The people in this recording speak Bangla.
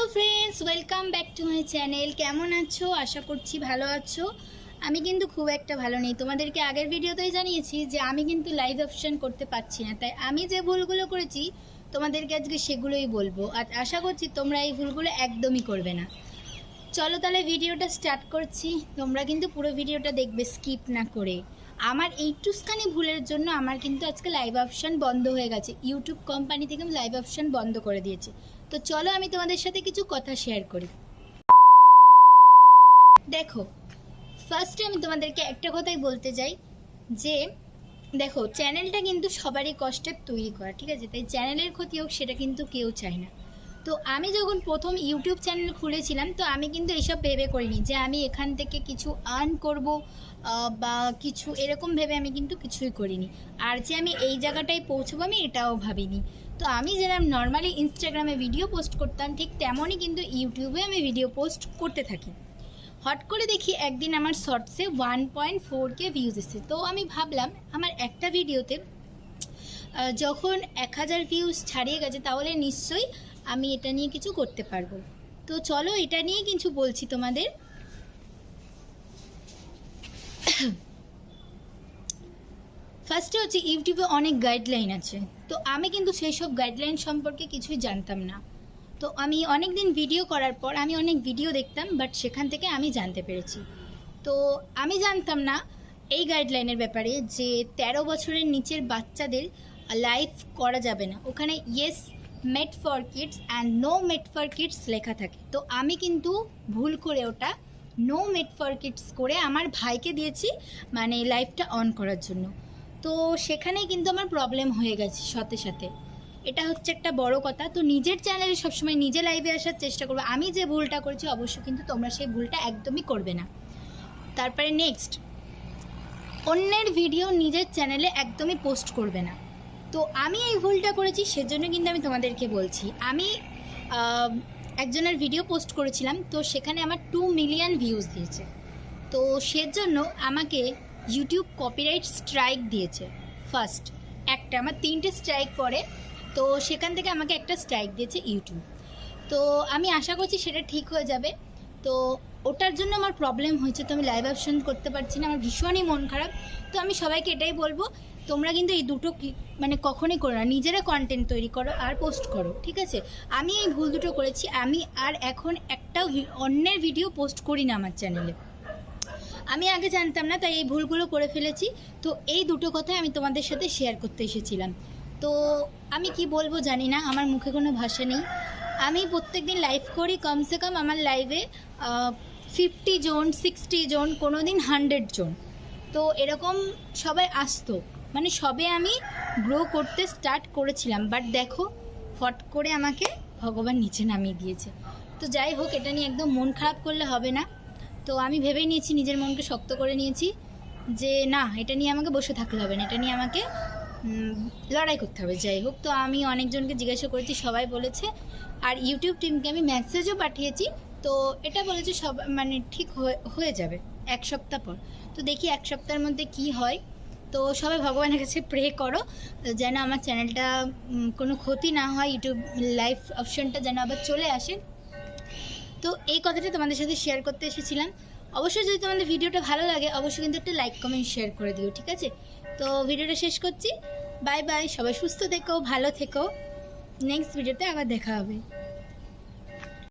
Hello friends, welcome back to my channel. কেমন আছো? আশা করছি ভালো আছো। আমি কিন্তু খুব একটা ভালো নেই। তোমাদেরকে আগের ভিডিওতেই জানিয়েছি যে আমি কিন্তু লাইভ অপশন করতে পারছি না। তাই আমি যে ভুলগুলো করেছি, তোমাদেরকে আজকে সেগুলোই বলব। আর আশা করছি তোমরা এই ভুলগুলো একদমই করবে না। চলো তাহলে ভিডিওটা স্টার্ট করছি। তোমরা কিন্তু পুরো ভিডিওটা দেখবে স্কিপ না করে। আমার এইটুসখানি ভুলের জন্য আমার কিন্তু আজকে লাইভ অপশান বন্ধ হয়ে গেছে। ইউটিউব কোম্পানি থেকে লাইভ অপশন বন্ধ করে দিয়েছে। তো চলো আমি তোমাদের সাথে কিছু কথা শেয়ার করি। দেখো ফার্স্টে আমি তোমাদেরকে একটা কথাই বলতে চাই যে, দেখো চ্যানেলটা কিন্তু সবারই কষ্টের তৈরি করা, ঠিক আছে? তাই চ্যানেলের ক্ষতি হোক, সেটা কিন্তু কেউ চায় না। তো আমি যখন প্রথম ইউটিউব চ্যানেল খুলেছিলাম, তো আমি কিন্তু এইসব ভেবে করিনি যে আমি এখান থেকে কিছু আর্ন করব বা কিছু এরকম ভেবে আমি কিন্তু কিছুই করিনি। আর যে আমি এই জায়গাটায় পৌঁছবো আমি এটাও ভাবিনি। তো আমি যেরকম নর্মালি ইনস্টাগ্রামে ভিডিও পোস্ট করতাম, ঠিক তেমনই কিন্তু ইউটিউবে আমি ভিডিও পোস্ট করতে থাকি। হট করে দেখি একদিন আমার শর্টসে one point four K views এসেছে। তো আমি ভাবলাম, আমার একটা ভিডিওতে যখন এক হাজার ভিউজ ছাড়িয়ে গেছে, তাহলে নিশ্চয়ই আমি এটা নিয়ে কিছু করতে পারব। তো চলো এটা নিয়ে কিছু বলছি তোমাদের। ফার্স্টে হচ্ছে ইউটিউবে অনেক গাইডলাইন আছে। তো আমি কিন্তু সেই সব গাইডলাইন সম্পর্কে কিছুই জানতাম না। তো আমি অনেক দিন ভিডিও করার পর আমি অনেক ভিডিও দেখতাম বাট সেখান থেকে আমি জানতে পেরেছি। তো আমি জানতাম না এই গাইডলাইনের ব্যাপারে যে তেরো বছরের নিচের বাচ্চাদের লাইভ করা যাবে না। ওখানে yes made for kids and no made for kids লেখা থাকে। তো আমি কিন্তু ভুল করে ওটা নো মেড ফর কিডস করে আমার ভাইকে দিয়েছি মানে লাইভটা অন করার জন্য। তো সেখানেই কিন্তু আমার প্রবলেম হয়ে গেছে সাথে সাথে। এটা হচ্ছে একটা বড় কথা। তো নিজের চ্যানেলে সবসময় নিজে লাইভে আসার চেষ্টা করব। আমি যে ভুলটা করেছি অবশ্যই কিন্তু তোমরা সেই ভুলটা একদমই করবে না। তারপরে নেক্সট অন্যের ভিডিও নিজের চ্যানেলে একদমই পোস্ট করবে না। তো আমি এই ভুলটা করেছি, সেজন্য কিন্তু আমি তোমাদেরকে বলছি। আমি একজনের ভিডিও পোস্ট করেছিলাম, তো সেখানে আমার টু মিলিয়ন ভিউজ দিয়েছে। তো সেজন্য আমাকে ইউটিউব কপিরাইট স্ট্রাইক দিয়েছে ফার্স্ট একটা, আমার তিনটে স্ট্রাইক পড়ে, তো সেখান থেকে আমাকে একটা স্ট্রাইক দিয়েছে ইউটিউব তো আমি আশা করছি সেটা ঠিক হয়ে যাবে। তো ওটার জন্য আমার প্রবলেম হয়েছে, তো আমি লাইভ অপশন করতে পারছি না, আমার ভীষণই মন খারাপ। তো আমি সবাইকে এটাই বলব, তোমরা কিন্তু এই দুটো মানে কখনই করো না, নিজেরা কন্টেন্ট তৈরি করো আর পোস্ট করো, ঠিক আছে? আমি এই ভুল দুটো করেছি, আমি আর এখন একটাও অন্যের ভিডিও পোস্ট করি না আমার চ্যানেলে আমি আগে জানতাম না, তাই এই ভুলগুলো করে ফেলেছি। তো এই দুটো কথা আমি তোমাদের সাথে শেয়ার করতে এসেছিলাম। তো আমি কি বলব জানি না, আমার মুখে কোনো ভাষা নেই। আমি প্রত্যেকদিন লাইভ করি, কমসে কম আমার লাইভে ফিফটি জন সিক্সটি জন কোনো দিন হান্ড্রেড জন। তো এরকম সবাই আসতো। মানে সবে আমি গ্রো করতে স্টার্ট করেছিলাম বাট দেখো, ফট করে আমাকে ভগবান নিচে নামিয়ে দিয়েছে। তো যাই হোক, এটা নিয়ে একদম মন খারাপ করলে হবে না। তো আমি ভেবে নিয়েছি, নিজের মনকে শক্ত করে নিয়েছি যে, না, এটা নিয়ে আমাকে বসে থাকলে হবে না, এটা নিয়ে আমাকে লড়াই করতে হবে। যাই হোক, তো আমি অনেকজনকে জিজ্ঞাসা করেছি, সবাই বলেছে। আর ইউটিউব টিমকে আমি মেসেজও পাঠিয়েছি তো এটা বলেছে সব মানে ঠিক হয়ে যাবে এক সপ্তাহ পর। তো দেখি এক সপ্তাহের মধ্যে কি হয়। তো সবাই ভগবানের কাছে প্রে করো, যেন আমার চ্যানেলটা কোনো ক্ষতি না হয়, ইউটিউব লাইভ অপশনটা যেন আবার চলে আসে। তো এই কথাটা তোমাদের সাথে শেয়ার করতে এসেছিলাম। অবশ্যই যদি তোমাদের ভিডিওটা ভালো লাগে, অবশ্যই কিন্তু একটা লাইক কমেন্ট শেয়ার করে দিও, ঠিক আছে? তো ভিডিওটা শেষ করছি। বাই বাই সবাই সুস্থ থেকো, ভালো থেকো। নেক্সট ভিডিওতে আবার দেখা হবে।